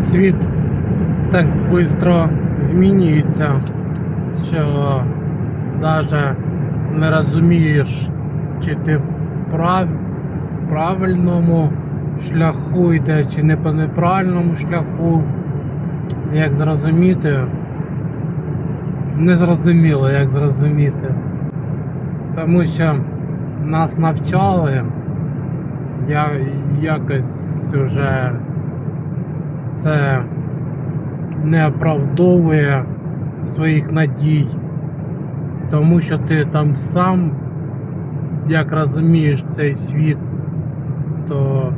світ так швидко змінюється, що навіть не розумієш, чи ти в правильному шляху йде, чи не по неправильному шляху. Як зрозуміти? Не зрозуміло, як зрозуміти. Тому що нас навчали, я якось вже це не оправдовує своїх надій. Тому що ти там сам, як розумієш цей світ, то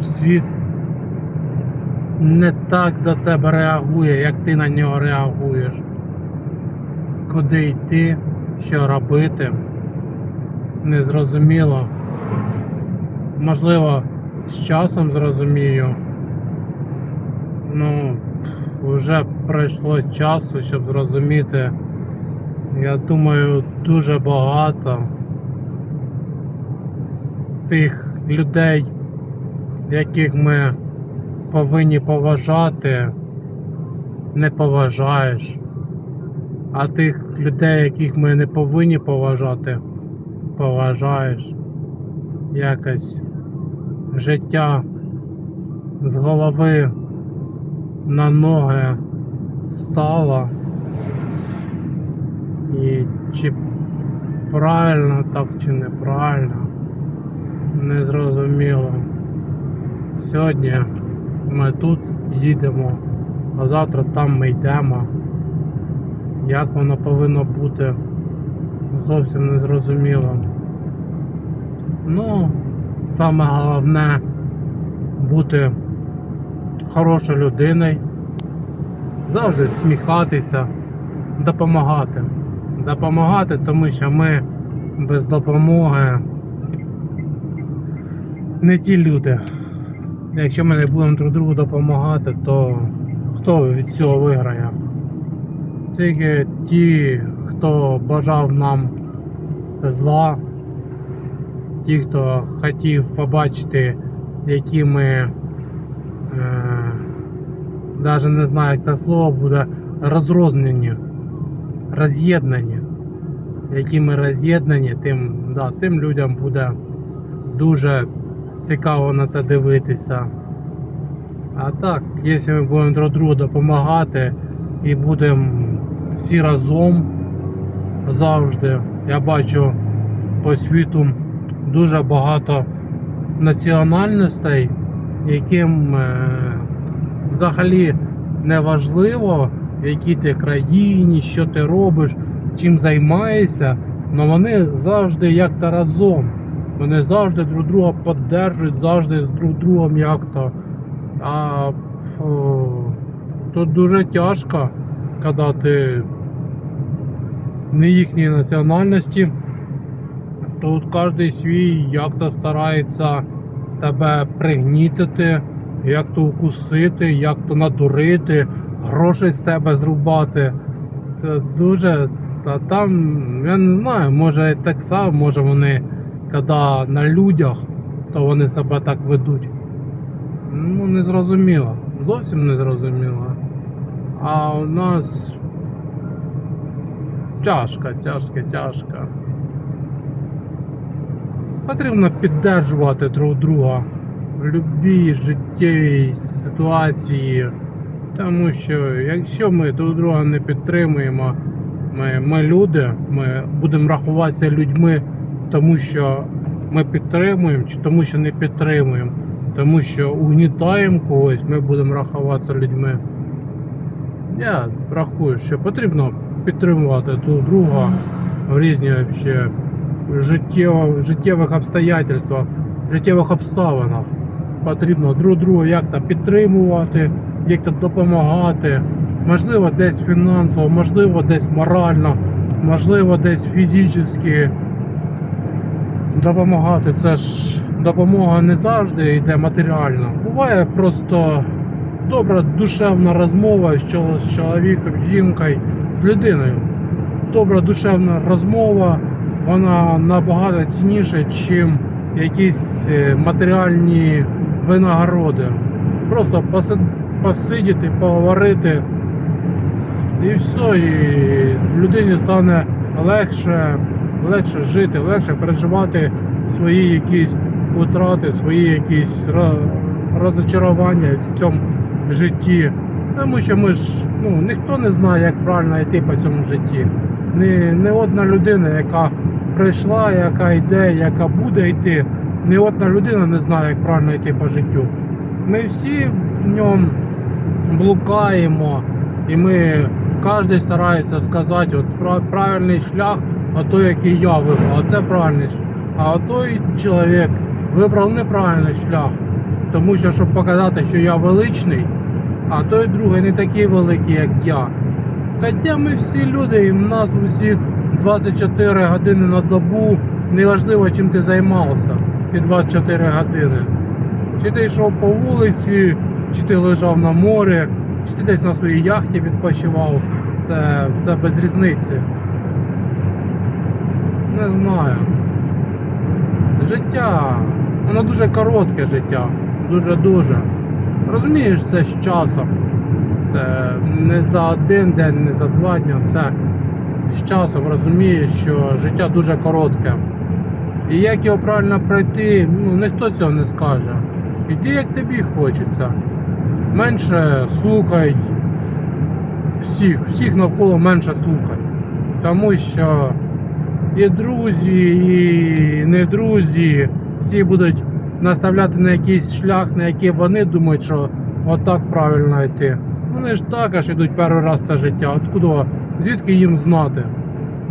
світ не так до тебе реагує, як ти на нього реагуєш. Куди йти, що робити, незрозуміло. Можливо, з часом зрозумію. Ну, вже пройшло часу, щоб зрозуміти. Я думаю, дуже багато тих людей, яких ми повинні поважати, не поважаєш. А тих людей, яких ми не повинні поважати, поважаєш. Якось життя з голови на ноги стало. І чи правильно так, чи неправильно, не зрозуміло. Сьогодні ми тут їдемо, а завтра там ми йдемо. Як воно повинно бути, зовсім не зрозуміло. Ну, саме головне бути хорошою людиною, завжди сміхатися, допомагати. Допомагати, тому що ми без допомоги не ті люди. Якщо ми не будемо друг другу допомагати, то хто від цього виграє? Тільки ті, хто бажав нам зла, ті, хто хотів побачити, які ми е, навіть не знаю, як це слово буде, розрознені, роз'єднані. Які ми роз'єднані, тим, да, тим людям буде дуже цікаво на це дивитися. А так, якщо ми будемо друг другу допомагати і будемо всі разом завжди, я бачу по світу дуже багато національностей, яким е, взагалі не важливо, в якій ти країні, що ти робиш, чим займаєшся, але вони завжди як-то разом. Вони завжди друг друга підтримують, завжди з друг другом як-то. А тут дуже тяжко, коли ти не їхньої національності. Тут кожен свій як-то старається тебе пригнітити, як то укусити, як то надурити, грошей з тебе зрубати. Це дуже. Та там, я не знаю, може так само, може вони, коли на людях, то вони себе так ведуть. Ну, не зрозуміло. Зовсім не зрозуміло. А у нас тяжко, тяжко, тяжко. Потрібно піддержувати друг друга в будь-якій життєвій ситуації. Тому що якщо ми друг друга не підтримуємо, ми, ми люди, ми будемо рахуватися людьми, тому що ми підтримуємо, чи тому що не підтримуємо. Тому що угнітаємо когось, ми будемо рахуватися людьми. Я рахую, що потрібно підтримувати друг друга в різні вообще, життєвих обстоятельствах, життєвих обставинах. Потрібно друг друга як-то підтримувати, як-то допомагати. Можливо, десь фінансово, можливо, десь морально, можливо, десь фізично допомагати. Це ж допомога не завжди йде матеріально. Буває просто добра душевна розмова з чоловіком, з жінкою, з людиною. Добра душевна розмова, вона набагато цінніша, ніж якісь е, матеріальні винагороди. Просто поси- посидіти, поговорити. І все, і людині стане легше, легше жити, легше переживати свої якісь утрати, свої якісь розочарування в цьому житті. Тому що ми ж, ну, ніхто не знає, як правильно йти по цьому житті. Не, не одна людина, яка прийшла, яка йде, яка буде йти. Не одна людина не знає, як правильно йти по життю. Ми всі в ньому блукаємо, і ми кожен старається сказати от правильний шлях, а той, який я вибрав, а це правильний шлях. А той чоловік вибрав неправильний шлях, тому що щоб показати, що я величний, а той другий не такий великий, як я. Хоча ми всі люди, і в нас усі 24 години на добу, неважливо, чим ти займався ці 24 години. Чи ти йшов по вулиці, чи ти лежав на морі, чи ти десь на своїй яхті відпочивав. Це, це без різниці. Не знаю. Життя, воно дуже коротке життя. Дуже-дуже. Розумієш, це з часом. Це не за один день, не за два дні. Це з часом розумієш, що життя дуже коротке. І як його правильно пройти, ну ніхто цього не скаже. Іди як тобі хочеться. Менше слухай всіх, всіх навколо менше слухай. Тому що і друзі, і не друзі, всі будуть наставляти на якийсь шлях, на який вони думають, що отак правильно йти. Вони ж також йдуть перший раз це життя. Откуда? Звідки їм знати?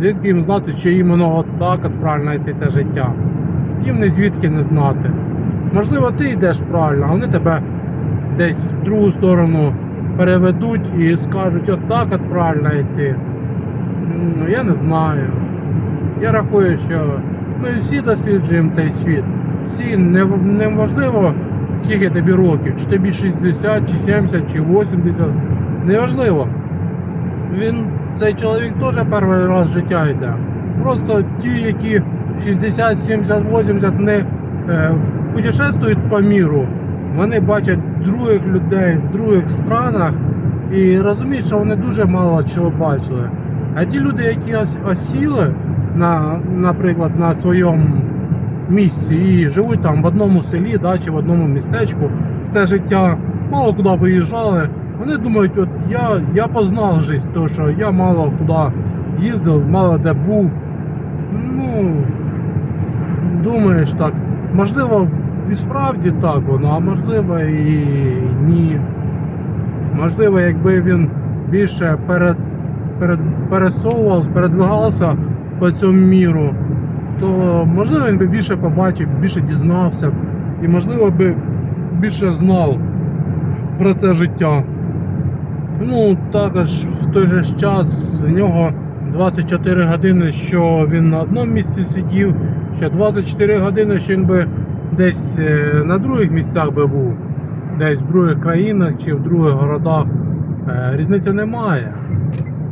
Звідки їм знати, що іменно отак от правильно йти це життя? Їм не звідки не знати. Можливо, ти йдеш правильно, а вони тебе десь в другу сторону переведуть і скажуть, отак от правильно йти. Ну, я не знаю. Я рахую, що ми всі досліджуємо цей світ. Всі не, не скільки тобі років, чи тобі 60, чи 70, чи 80. Неважливо. Він, цей чоловік теж перший раз життя йде. Просто ті, які 60, 70, 80 не е, путешествують по міру, вони бачать других людей в других странах і розуміють, що вони дуже мало чого бачили. А ті люди, які осіли, на, наприклад, на своєму місці і живуть там в одному селі да, чи в одному містечку все життя, мало куди виїжджали. Вони думають, от я, я познав життя, то що я мало куди їздив, мало де був. Ну, думаєш так, можливо, і справді так воно, а можливо і ні. Можливо, якби він більше перед, перед, пересовувався, передвигався по цьому міру, то можливо він би більше побачив, більше дізнався і можливо би більше знав про це життя. Ну, також в той же час в нього 24 години, що він на одному місці сидів, ще 24 години, що він би десь е, на других місцях би був, десь в других країнах чи в других городах. Е, Різниці немає.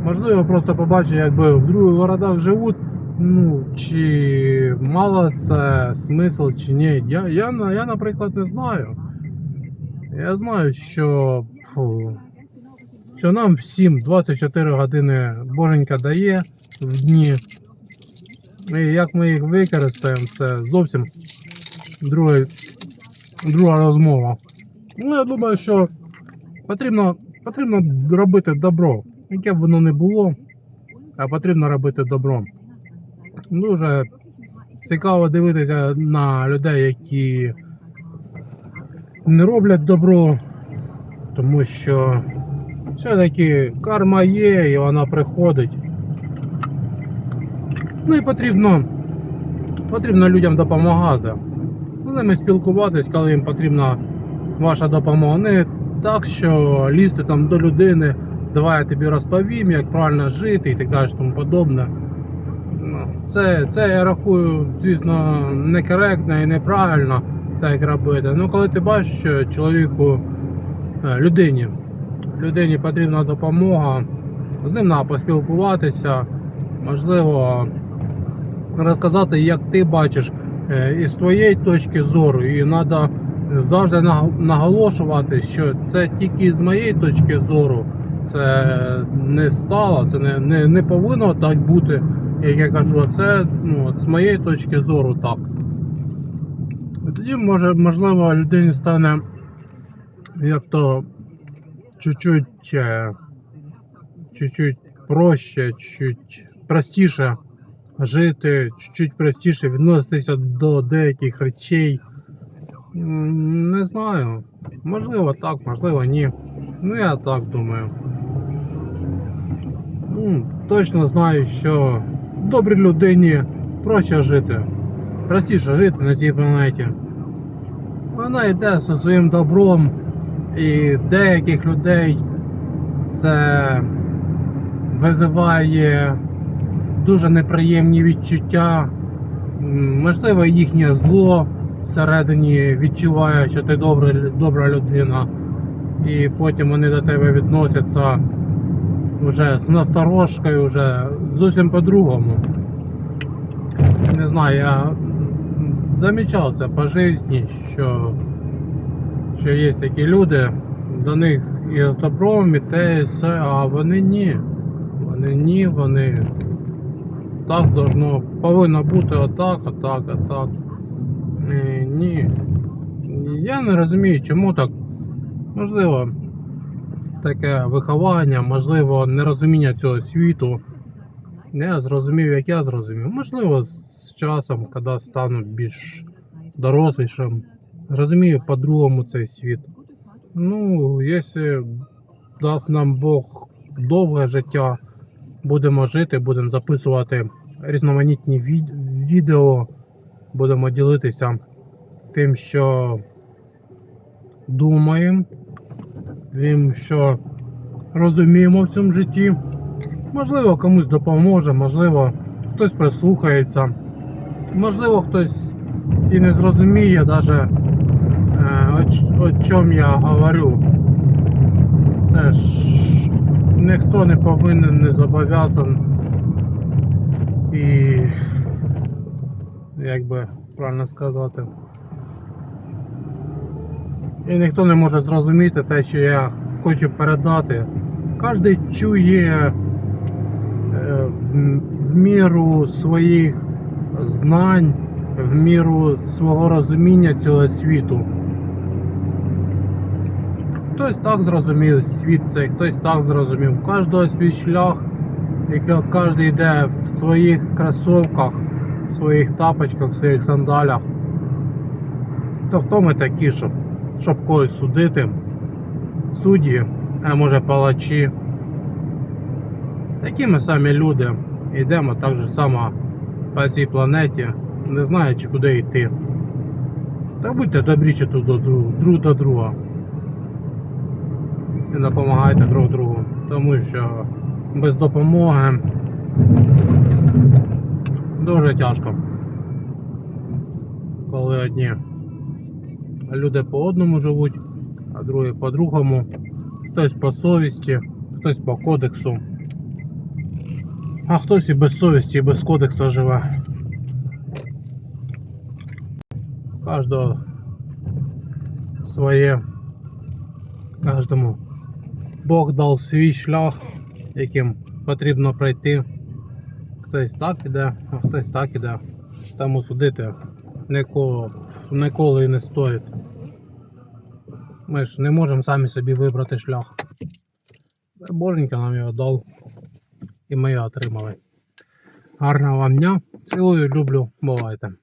Можливо, просто побачив, якби в других городах живуть. Ну, чи мало це смисл, чи ні. Я, я, я, наприклад, не знаю. Я знаю, що, фу, що нам всім 24 години Боженька дає в дні. І як ми їх використаємо, це зовсім друге, друга розмова. Ну, я думаю, що потрібно, потрібно робити добро. Яке б воно не було, а потрібно робити добро. Дуже цікаво дивитися на людей, які не роблять добро, тому що все-таки карма є і вона приходить. Ну і потрібно, потрібно людям допомагати. З ними спілкуватись, коли їм потрібна ваша допомога. Не так, що лізти там до людини, давай я тобі розповім, як правильно жити і так далі, тому подобне. Ну, Це, це я рахую, звісно, некоректно і неправильно так робити. Ну, коли ти бачиш, що чоловіку, е, людині, людині потрібна допомога, з ним треба поспілкуватися, можливо, розказати, як ти бачиш е, із твоєї точки зору, і треба завжди наголошувати, що це тільки з моєї точки зору. Це не стало, це не, не, не повинно так бути. Як я кажу, це ну, з моєї точки зору так. І тоді може, можливо людині стане як то чуть-чуть, е, чуть-чуть проще, чуть простіше жити, чуть-чуть простіше відноситися до деяких речей. Не знаю. Можливо так, можливо ні. Ну я так думаю. Ну, точно знаю, що добрій людині проще жити. Простіше жити на цій планеті. Вона йде зі своїм добром, і деяких людей це визиває дуже неприємні відчуття. Можливо, їхнє зло всередині відчуває, що ти добра, добра людина, і потім вони до тебе відносяться вже з насторожкою, вже зовсім по-другому. Не знаю, я замічав це по житті, що, що є такі люди, до них і з добром, і те, і все, а вони ні. Вони ні, вони так должно, повинно бути отак, отак, отак. Е, Ні. Я не розумію, чому так. Можливо, таке виховання, можливо, нерозуміння цього світу. Я зрозумів, як я зрозумів. Можливо, з часом, коли стану більш дорослішим, розумію по-другому цей світ. Ну, якщо дасть нам Бог довге життя, будемо жити, будемо записувати різноманітні від- відео, будемо ділитися тим, що думаємо, тим, що розуміємо в цьому житті. Можливо, комусь допоможе, можливо, хтось прислухається, можливо, хтось і не зрозуміє навіть о, чому я говорю. Це ж ніхто не повинен, не зобов'язан. І як би правильно сказати. І ніхто не може зрозуміти те, що я хочу передати. Кожен чує е, в- міру своїх знань, в міру свого розуміння цього світу. Хтось так зрозумів світ цей, хтось так зрозумів. У кожного свій шлях, і кожен йде в своїх кросовках, в своїх тапочках, в своїх сандалях. То хто ми такі, щоб, щоб когось судити? Судді, а може палачі. Такі ми самі люди. Йдемо так же само по цій планеті, не знаючи куди йти. Та будьте добріші друг до друга. І допомагайте друг другу. Тому що без допомоги дуже тяжко. Коли одні люди по одному живуть, а другі по другому. Хтось по совісті, хтось по кодексу. А хтось і без совісті, і без кодексу живе. Кожного своє. Кожному Бог дав свій шлях, яким потрібно пройти. Хтось так іде, а хтось так іде. Тому судити ніколи і не стоїть. Ми ж не можемо самі собі вибрати шлях. Боженька нам його дав. І ми його отримали. Гарного вам дня. Цілую, люблю, бувайте.